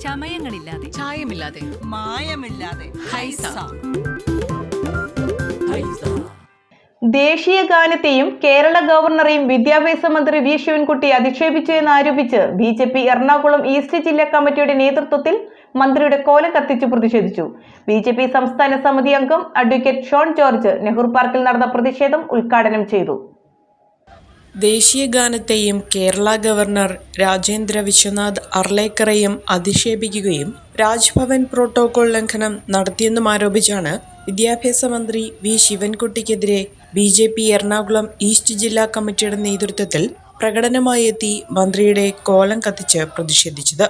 ചമയങ്ങളില്ലാതെ. ചായമില്ലാതെ. മായമില്ലാതെ. ഹൈസ. ദേശീയ ഗാനത്തെയും കേരള ഗവർണറെയും വിദ്യാഭ്യാസ മന്ത്രി വി. ശിവൻകുട്ടി അധിക്ഷേപിച്ചു എന്നാരോപിച്ച് B. J. P Ernakulam east ജില്ലാ കമ്മിറ്റിയുടെ നേതൃത്വത്തിൽ മന്ത്രിയുടെ കോലം കത്തിച്ചു പ്രതിഷേധിച്ചു. ബി. ജെ. പി സംസ്ഥാന സമിതി അംഗം അഡ്വക്കേറ്റ് ഷോൺ ജോർജ് നെഹ്റു പാർക്കിൽ നടന്ന പ്രതിഷേധം ഉദ്ഘാടനം ചെയ്തു. ദേശീയ ഗാനത്തെയും കേരള ഗവർണർ രാജേന്ദ്ര വിശ്വനാഥ് അർലേക്കറെയും അധിക്ഷേപിക്കുകയും രാജ്ഭവൻ പ്രോട്ടോകോൾ ലംഘനം നടത്തിയെന്നും ആരോപിച്ചാണ് വിദ്യാഭ്യാസ മന്ത്രി V ശിവൻകുട്ടിക്കെതിരെ B J P Ernakulam east ജില്ലാ കമ്മിറ്റിയുടെ നേതൃത്വത്തിൽ പ്രകടനമായി എത്തി മന്ത്രിയുടെ കോലം കത്തിച്ച് പ്രതിഷേധിച്ചത്.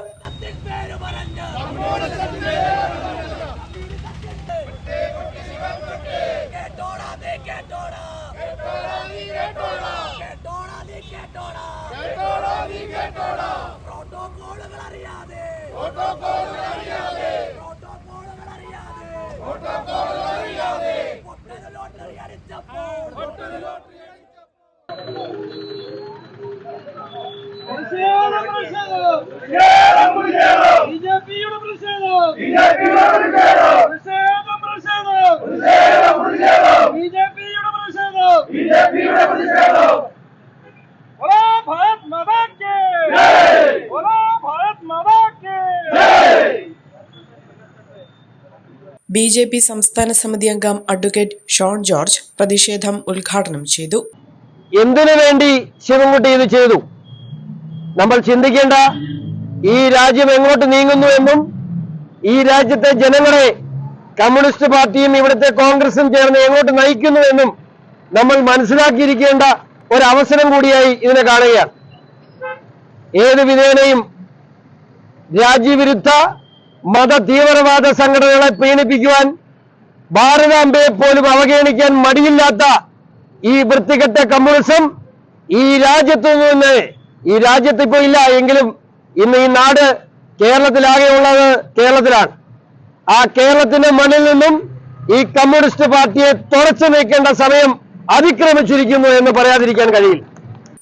പ്രതിഷേധം പ്രതിഷേധം ബിജെപിയുടെ പ്രതിഷേധം പ്രതിഷേധം പ്രതിഷേധം ബിജെപിയുടെ പ്രതിഷേധം बोलो ബി ജെ പി സംസ്ഥാന സമിതി അംഗം അഡ്വക്കേറ്റ് ഷോൺ ജോർജ് പ്രതിഷേധം ഉദ്ഘാടനം ചെയ്തു. എന്തിനു വേണ്ടി ശിവൻകുട്ടി ഇത് ചെയ്തു? നമ്മൾ ചിന്തിക്കേണ്ട ഈ രാജ്യം എങ്ങോട്ട് നീങ്ങുന്നു എന്നും ഈ രാജ്യത്തെ ജനങ്ങളെ കമ്മ്യൂണിസ്റ്റ് പാർട്ടിയും ഇവിടുത്തെ കോൺഗ്രസും ചേർന്ന് എങ്ങോട്ട് നയിക്കുന്നു എന്നും നമ്മൾ മനസ്സിലാക്കിയിരിക്കേണ്ട ഒരു അവസരം കൂടിയായി ഇതിനെ കാണുകയാണ്. ഏത് വിധേനയും രാജ്യവിരുദ്ധ മത തീവ്രവാദ സംഘടനകളെ പീഡിപ്പിക്കുവാൻ ഭാരതാംബയെ പോലും അവഗണിക്കാൻ മടിയില്ലാത്ത ഈ വൃത്തികെട്ട കമ്മ്യൂണിസം ഈ രാജ്യത്തു നിന്ന് ഈ രാജ്യത്ത് ഇപ്പോ ഇല്ല എങ്കിലും ഇന്ന് ഈ നാട് കേരളത്തിലാകെ ഉള്ളത് കേരളത്തിലാണ്. ആ കേരളത്തിന്റെ മണ്ണിൽ നിന്നും ഈ കമ്മ്യൂണിസ്റ്റ് പാർട്ടിയെ തുടച്ചു നീക്കേണ്ട സമയം അതിക്രമിച്ചിരിക്കുന്നു എന്ന് പറയാതിരിക്കാൻ കഴിയില്ല.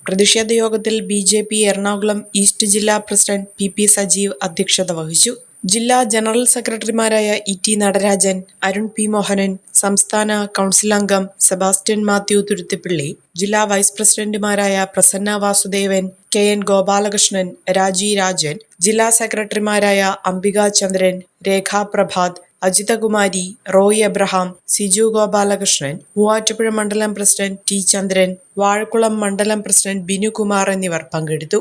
പ്രതിഷേധ യോഗത്തിൽ B J P Ernakulam east ജില്ലാ പ്രസിഡന്റ് പി പി സജീവ് അധ്യക്ഷത വഹിച്ചു. ജില്ലാ ജനറൽ സെക്രട്ടറിമാരായ E T Natarajan Arun P Mohanan സംസ്ഥാന കൗൺസിൽ അംഗം സെബാസ്റ്റ്യൻ മാത്യു തുരുത്തിപ്പിള്ളി ജില്ലാ വൈസ് പ്രസിഡന്റുമാരായ പ്രസന്ന വാസുദേവൻ കെ എൻ ഗോപാലകൃഷ്ണൻ രാജി രാജൻ ജില്ലാ സെക്രട്ടറിമാരായ അംബിക ചന്ദ്രൻ രേഖാ പ്രഭാത് അജിതകുമാരി റോയ് എബ്രഹാം സിജു ഗോപാലകൃഷ്ണൻ മൂവാറ്റുപുഴ മണ്ഡലം പ്രസിഡന്റ് ടി ചന്ദ്രൻ വാഴക്കുളം മണ്ഡലം പ്രസിഡന്റ് ബിനുകുമാർ എന്നിവർ പങ്കെടുത്തു.